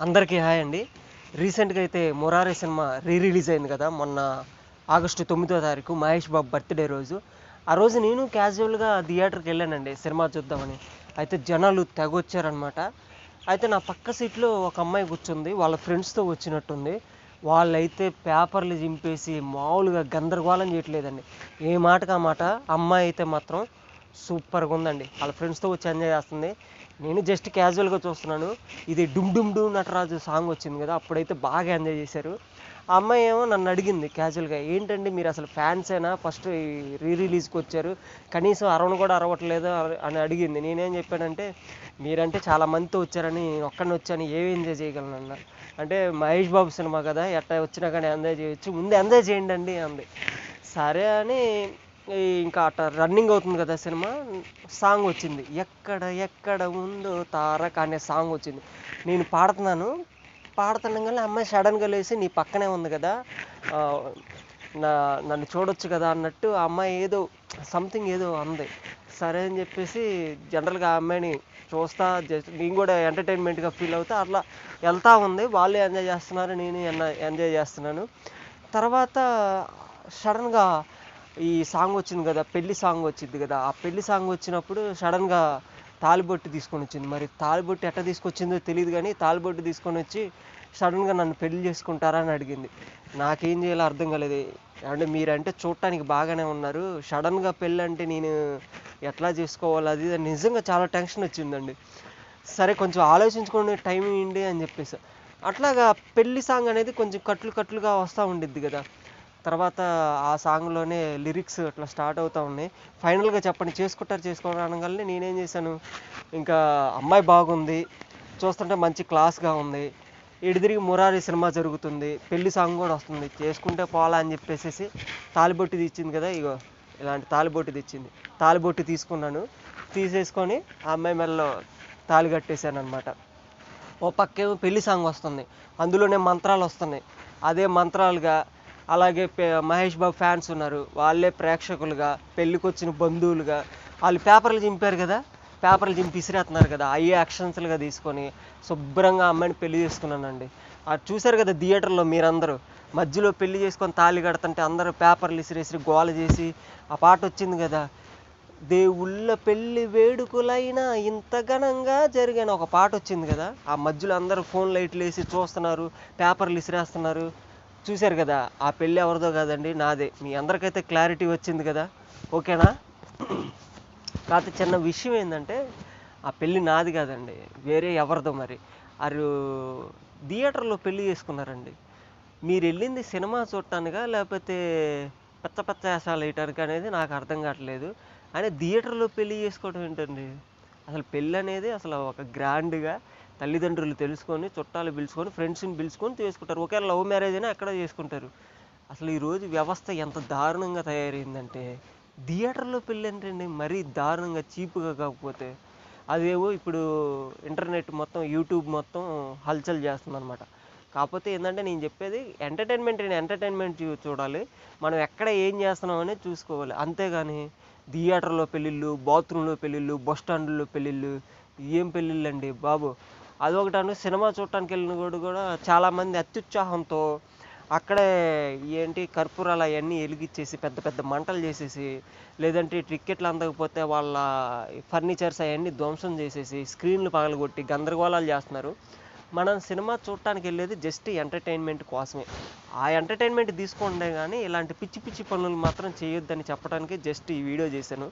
అందరికీ హాయ్ అండి. రీసెంట్గా అయితే మొరారే సినిమా రీ రిలీజ్ అయింది కదా మొన్న ఆగస్టు తొమ్మిదో తారీఖు మహేష్ బాబు బర్త్డే రోజు. ఆ రోజు నేను క్యాజువల్గా థియేటర్కి వెళ్ళానండి సినిమా చూద్దామని. అయితే జనాలు తెగొచ్చారనమాట అయితే నా పక్క సీట్లో ఒక అమ్మాయి కూర్చుంది వాళ్ళ ఫ్రెండ్స్తో వచ్చినట్టుంది. వాళ్ళైతే పేపర్లు చింపేసి మామూలుగా గందరగోళం చేయట్లేదండి. ఏ మాటకు ఆ మాట అమ్మాయి అయితే మాత్రం సూపర్గా ఉందండి. వాళ్ళ ఫ్రెండ్స్తో వచ్చి ఎంజాయ్ చేస్తుంది. నేను జస్ట్ క్యాజువల్గా చూస్తున్నాను. ఇది డుమ్ డుమ్ డుమ్ నటరాజు సాంగ్ వచ్చింది కదా అప్పుడైతే బాగా ఎంజాయ్ చేశారు. ఆ అమ్మాయి ఏమో నన్ను అడిగింది క్యాజువల్గా ఏంటండి మీరు అసలు ఫ్యాన్సేనా ఫస్ట్ రీ రిలీజ్కి వచ్చారు. కనీసం అరవను కూడా అరవట్లేదు అని అడిగింది. నేనేం చెప్పానంటే మీరంటే చాలా మందితో వచ్చారని నేను ఒక్కడిని వచ్చాను ఏమి ఎంజాయ్ చేయగలను అన్న? అంటే మహేష్ బాబు సినిమా కదా ఎట్లా వచ్చినా కానీ ఎంజాయ్ చేయొచ్చు. ముందు ఎంజాయ్ చేయండి అండి అంది. సరే అని ఇంకా అట్ట రన్నింగ్ అవుతుంది కదా సినిమా. సాంగ్ వచ్చింది. ఎక్కడ ఎక్కడ ఉందో తారక అనే సాంగ్ వచ్చింది. నేను పాడుతున్నాను. పాడుతుండగానే అమ్మాయి సడన్గా లేచి నీ పక్కనే ఉంది కదా. నా నన్ను చూడొచ్చు కదా అన్నట్టు ఆ అమ్మాయి ఏదో సంథింగ్ ఏదో అంది. సరే అని చెప్పేసి జనరల్గా ఆ అమ్మాయిని చూస్తా జస్ట్ నేను కూడా ఎంటర్టైన్మెంట్గా ఫీల్ అవుతా అట్లా వెళ్తా ఉంది. వాళ్ళు ఎంజాయ్ చేస్తున్నారు నేను ఎంజాయ్ చేస్తున్నాను. తర్వాత సడన్గా ఈ సాంగ్ వచ్చింది కదా పెళ్ళి సాంగ్ వచ్చింది కదా ఆ పెళ్ళి సాంగ్ వచ్చినప్పుడు సడన్గా తాలిబొట్టు తీసుకొని వచ్చింది. మరి తాలిబొట్టు ఎట్లా తీసుకొచ్చిందో తెలియదు కానీ తాలిబొట్టు తీసుకొని వచ్చి సడన్గా నన్ను పెళ్ళి చేసుకుంటారా అని అడిగింది. నాకేం చేయాలో అర్థం కాలేదు. అంటే మీరంటే చూడటానికి బాగానే ఉన్నారు. సడన్గా పెళ్ళి అంటే నేను ఎట్లా చేసుకోవాలి? అది నిజంగా చాలా టెన్షన్ వచ్చిందండి. సరే కొంచెం ఆలోచించుకోండి టైం ఏంటి అని చెప్పేసి. అట్లాగా పెళ్ళి సాంగ్ అనేది కొంచెం కట్లు కట్లుగా వస్తూ ఉండిద్ది కదా. తర్వాత ఆ సాంగ్లోనే లిరిక్స్ అట్లా స్టార్ట్ అవుతూ ఉన్నాయి. ఫైనల్గా చెప్పండి చేసుకుంటారు చేసుకోవడం అనగానే నేనేం చేశాను ఇంకా అమ్మాయి బాగుంది చూస్తుంటే మంచి క్లాస్గా ఉంది ఇడిదిరిగి మురారి సినిమా జరుగుతుంది పెళ్ళి సాంగ్ కూడా వస్తుంది చేసుకుంటే పోలా అని చెప్పేసి తాలిబొట్టి తెచ్చింది కదా ఇగో ఇలాంటి తాలిబొట్టి తెచ్చింది. తాలిబొట్టి తీసుకున్నాను తీసేసుకొని ఆ అమ్మాయి మెడలో తాళి కట్టేశాను అనమాట ఓ పక్కేమో పెళ్ళి సాంగ్ వస్తుంది అందులోనే మంత్రాలు వస్తున్నాయి. అదే మంత్రాలుగా అలాగే పే- మహేష్ బాబు ఫ్యాన్స్ ఉన్నారు. వాళ్ళే ప్రేక్షకులుగా పెళ్ళికొచ్చిన బంధువులుగా. వాళ్ళు పేపర్లు చింపారు కదా? పేపర్లు చింపి విసిరేస్తున్నారు కదా? అయ్యే యాక్షన్స్లుగా తీసుకొని శుభ్రంగా అమ్మాయిని పెళ్ళి చేసుకున్నానండి. అది చూశారు కదా థియేటర్లో మీరందరూ? మధ్యలో పెళ్ళి చేసుకొని తాళి కడుతుంటే అందరూ పేపర్లు విసిరేసి గోల చేసి ఆ పాట వచ్చింది కదా? దేవుళ్ళ పెళ్ళి వేడుకలైనా ఇంత ఘనంగా జరిగిన ఒక పాట వచ్చింది కదా? ఆ మధ్యలో అందరూ ఫోన్ లైట్లు వేసి చూస్తున్నారు పేపర్లు విసిరేస్తున్నారు. చూశారు కదా ఆ పెళ్ళి ఎవరిదో కాదండి నాదే. మీ అందరికైతే క్లారిటీ వచ్చింది కదా. ఓకేనా? కాకపోతే చిన్న విషయం ఏంటంటే ఆ పెళ్ళి నాది కాదండి వేరే ఎవరిదో మరి. అరు థియేటర్లో పెళ్ళి చేసుకున్నారండి. మీరు వెళ్ళింది సినిమా చూడటానికా లేకపోతే పచ్చ పచ్చ వేసాలు వేయటానికి అనేది నాకు అర్థం కావట్లేదు. అని థియేటర్లో పెళ్ళి చేసుకోవడం ఏంటండి? అసలు పెళ్ళి అనేది అసలు ఒక గ్రాండ్గా తల్లిదండ్రులు తెలుసుకొని చుట్టాలు పిలుచుకొని ఫ్రెండ్స్ని పిలుచుకొని చేసుకుంటారు. ఒకవేళ లవ్ మ్యారేజ్ అయినా అక్కడ చేసుకుంటారు. అసలు ఈరోజు వ్యవస్థ ఎంత దారుణంగా తయారైందంటే థియేటర్లో పెళ్ళి ఏంటండి మరీ దారుణంగా చీప్గా కాకపోతే అదేవో ఇప్పుడు ఇంటర్నెట్ మొత్తం యూట్యూబ్ మొత్తం హల్చల్ చేస్తుందన్నమాట. కాకపోతే ఏంటంటే నేను చెప్పేది ఎంటర్టైన్మెంట్ ఎంటర్టైన్మెంట్ చూడాలి. మనం ఎక్కడ ఏం చేస్తున్నాం అనేది చూసుకోవాలి. అంతేగాని థియేటర్లో పెళ్ళిళ్ళు బాత్రూంలో పెళ్ళిళ్ళు బస్ స్టాండ్లో పెళ్ళిళ్ళు ఏం పెళ్ళిళ్ళు అండి బాబు? అదొకటి సినిమా చూడటానికి వెళ్ళిన కూడా కూడా చాలామంది అత్యుత్సాహంతో అక్కడే ఏంటి కర్పూరాలు అవన్నీ వెలిగించేసి పెద్ద పెద్ద మంటలు చేసేసి లేదంటే టిక్కెట్లు అందకపోతే వాళ్ళ ఫర్నిచర్స్ అవన్నీ ధ్వంసం చేసేసి స్క్రీన్లు పగలగొట్టి గందరగోళాలు చేస్తున్నారు. మనం సినిమా చూడటానికి వెళ్ళేది జస్ట్ ఎంటర్టైన్మెంట్ కోసమే. ఆ ఎంటర్టైన్మెంట్ తీసుకుంటే కానీ ఇలాంటి పిచ్చి పిచ్చి పనులు మాత్రం చేయొద్దని చెప్పడానికి జస్ట్ ఈ వీడియో చేశాను.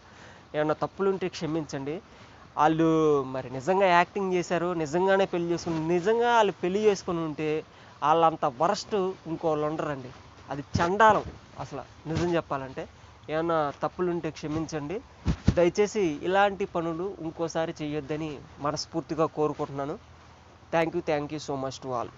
ఏమన్నా తప్పులుంటే క్షమించండి. వాళ్ళు మరి నిజంగా యాక్టింగ్ చేశారు నిజంగానే పెళ్ళి చేసుకుని నిజంగా వాళ్ళు పెళ్ళి చేసుకుని ఉంటే వాళ్ళంత వరస్ట్ ఇంకోళ్ళు ఉండరండి. అది చండాలం అసలు నిజం చెప్పాలంటే. ఏమన్నా తప్పులుంటే క్షమించండి. దయచేసి ఇలాంటి పనులు ఇంకోసారి చేయొద్దని మనస్ఫూర్తిగా కోరుకుంటున్నాను. Thank you thank you so much to all